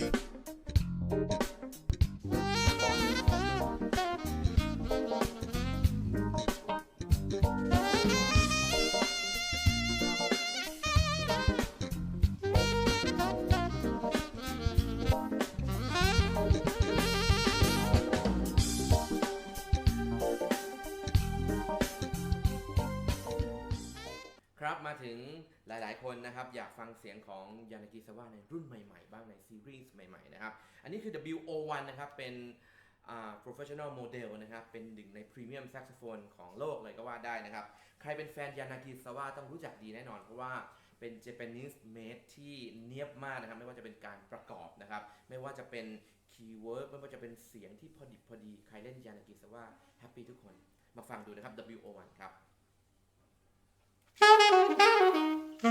え? ครับมาถึงหลายๆ คนนะครับ อยากฟังเสียงของยานากิซาวะในรุ่นใหม่ๆ บ้างในซีรีส์ใหม่ๆ นะครับ อันนี้คือ WO1 นะครับ เป็นอ่า professional model นะครับ เป็นหนึ่งใน premium saxophone ของโลกเลยก็ว่าได้นะครับ ใครเป็นแฟนยานากิซาวะต้องรู้จักดีแน่นอน เพราะว่าเป็น Japanese made ที่เนียบมากนะครับ ไม่ว่าจะเป็นการประกอบนะครับ ไม่ว่าจะเป็น keyword ไม่ว่าจะเป็นเสียงที่พอดิบพอดี ใครเล่นยานากิซาวะแฮปปี้ทุกคน มาฟังดูนะครับ WO1 ครับ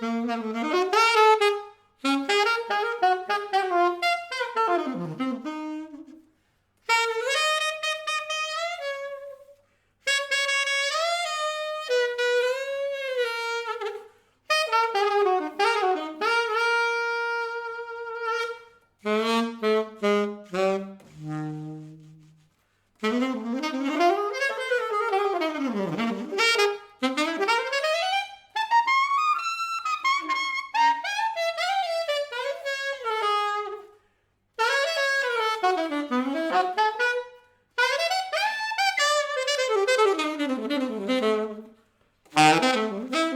Thank you. Thank you.